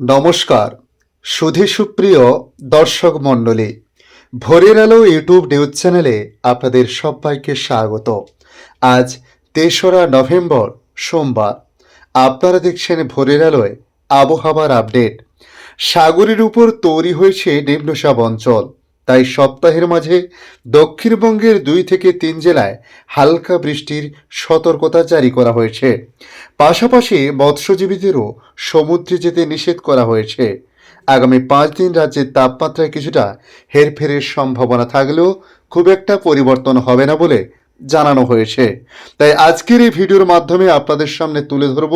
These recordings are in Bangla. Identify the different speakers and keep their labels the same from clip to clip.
Speaker 1: নমস্কার, সুধী সুপ্রিয় দর্শক মণ্ডলী ভোরের আলো ইউটিউব নিউজ চ্যানেলে আপনাদের সবাইকে স্বাগত। আজ তেসরা নভেম্বর, সোমবার। আপনারা দেখছেন ভোরের আলোয় আবহাওয়ার আপডেট। সাগরের উপর তৈরি হয়েছে নিম্নচাপ অঞ্চল। তাই সপ্তাহের মাঝে দক্ষিণবঙ্গের দুই থেকে তিন জেলায় হালকা বৃষ্টির সতর্কতা জারি করা হয়েছে। পাশাপাশি মৎস্যজীবীদেরও সমুদ্রে যেতে নিষেধ করা হয়েছে। আগামী পাঁচ দিন রাজ্যের তাপমাত্রায় কিছুটা হেরফেরের সম্ভাবনা থাকলেও খুব একটা পরিবর্তন হবে না বলে জানানো হয়েছে। তাই আজকের এই ভিডিওর মাধ্যমে আপনাদের সামনে তুলে ধরব,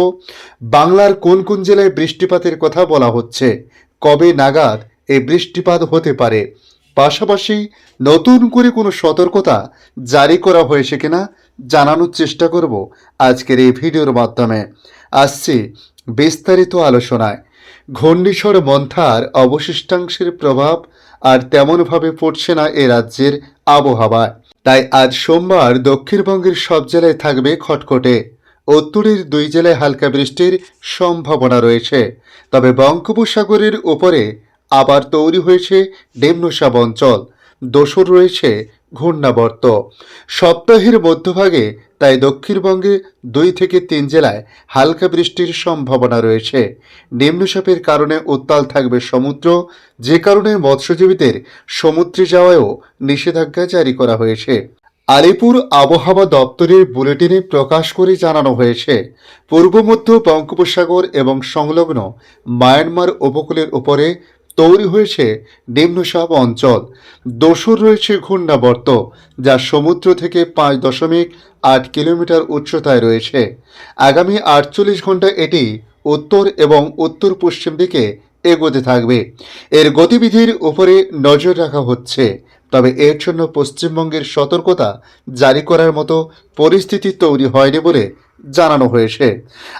Speaker 1: বাংলার কোন কোন জেলায় বৃষ্টিপাতের কথা বলা হচ্ছে, কবে নাগাদ এই বৃষ্টিপাত হতে পারে পাশাপাশি নতুন করে কোনো সতর্কতা জারি করা হয়েছে কিনা জানানোর চেষ্টা করব আজকের এই ভিডিওর মাধ্যমে। আসছি বিস্তারিত আলোচনায়। ঘূর্ণিঝড় মন্থার অবশিষ্টাংশের প্রভাব আর তেমনভাবে পড়ছে না এ রাজ্যের আবহাওয়ায়। তাই আজ সোমবার দক্ষিণবঙ্গের সব জেলায় থাকবে খটখটে। উত্তরের দুই জেলায় হালকা বৃষ্টির সম্ভাবনা রয়েছে। তবে বঙ্গোপসাগরের উপরে আবার তৈরি হয়েছে নিম্নচাপ অঞ্চল। দোসর রয়েছে ঘূর্ণাবর্ত। সপ্তাহের মধ্যভাগে তাই দক্ষিণবঙ্গে দুই থেকে তিন জেলায় হালকা বৃষ্টির সম্ভাবনা রয়েছে। নিম্নচাপের কারণে উত্তাল থাকবে সমুদ্র, যে কারণে মৎস্যজীবীদের সমুদ্রে যাওয়ায়ও নিষেধাজ্ঞা জারি করা হয়েছে। আলিপুর আবহাওয়া দপ্তরের বুলেটিনে প্রকাশ করে জানানো হয়েছে, পূর্ব মধ্য বঙ্গোপসাগর এবং সংলগ্ন মায়ানমার উপকূলের উপরে তৈরি হয়েছে নিম্নচাপ অঞ্চল। দোসর রয়েছে ঘূর্ণাবর্ত, যা সমুদ্র থেকে পাঁচ দশমিক আট কিলোমিটার উচ্চতায় রয়েছে। আগামী আটচল্লিশ ঘণ্টা এটি উত্তর এবং উত্তর পশ্চিম দিকে এগোতে থাকবে। এর গতিবিধির উপরে নজর রাখা হচ্ছে। তবে এর জন্য পশ্চিমবঙ্গের সতর্কতা জারি করার মতো পরিস্থিতি তৈরি হয়নি বলে জানানো হয়েছে।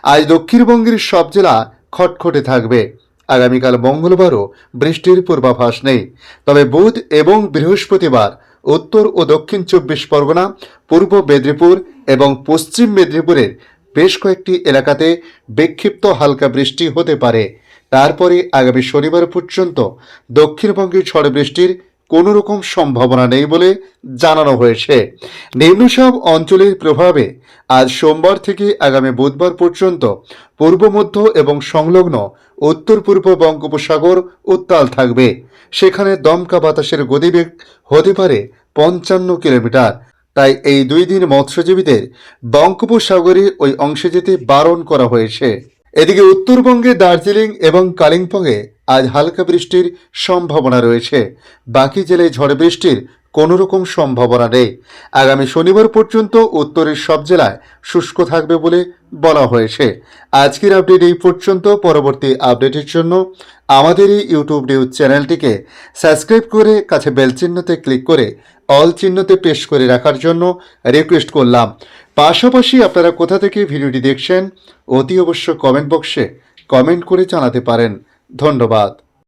Speaker 1: আজ দক্ষিণবঙ্গের সব জেলা খটখটে থাকবে। আগামীকাল মঙ্গলবারও বৃষ্টির পূর্বাভাস নেই। তবে বুধ এবং বৃহস্পতিবার উত্তর ও দক্ষিণ চব্বিশ পরগনা, পূর্ব মেদিনীপুর এবং পশ্চিম মেদিনীপুরের বেশ কয়েকটি এলাকাতে বিক্ষিপ্ত হালকা বৃষ্টি হতে পারে। তারপরে আগামী শনিবার পর্যন্ত দক্ষিণবঙ্গে ঝড় বৃষ্টির কোনো রকম সম্ভাবনা নেই বলে জানানো হয়েছে। নিম্নচাপ অঞ্চলের প্রভাবে আজ সোমবার থেকে আগামী বুধবার পর্যন্ত পূর্ব মধ্য এবং সংলগ্ন উত্তর পূর্ব বঙ্গোপসাগর উত্তাল থাকবে। সেখানে দমকা বাতাসের গতিবেগ হতে পারে পঞ্চান্ন কিলোমিটার। তাই এই দুই দিন মৎস্যজীবীদের বঙ্গোপসাগরের ওই অংশে যেতে বারণ করা হয়েছে। এদিকে উত্তরবঙ্গে দার্জিলিং এবং কালিম্পংয়ে আজ হালকা বৃষ্টির সম্ভাবনা রয়েছে। বাকি জেলায় ঝড় বৃষ্টির কোনো রকম সম্ভাবনা নেই। আগামী শনিবার পর্যন্ত উত্তরের সব জেলায় শুষ্ক থাকবে বলে বলা হয়েছে। আজকের আপডেট এই পর্যন্ত। পরবর্তী আপডেটের জন্য আমাদের এই ইউটিউব নিউজ চ্যানেলটিকে সাবস্ক্রাইব করে কাছে বেল চিহ্নতে ক্লিক করে অল চিহ্নতে পেশ করে রাখার জন্য রিকোয়েস্ট করলাম। পাশাপাশি আপনারা কোথা থেকে ভিডিওটি দেখছেন, অতি অবশ্য কমেন্ট বক্সে কমেন্ট করে জানাতে পারেন। ধন্যবাদ।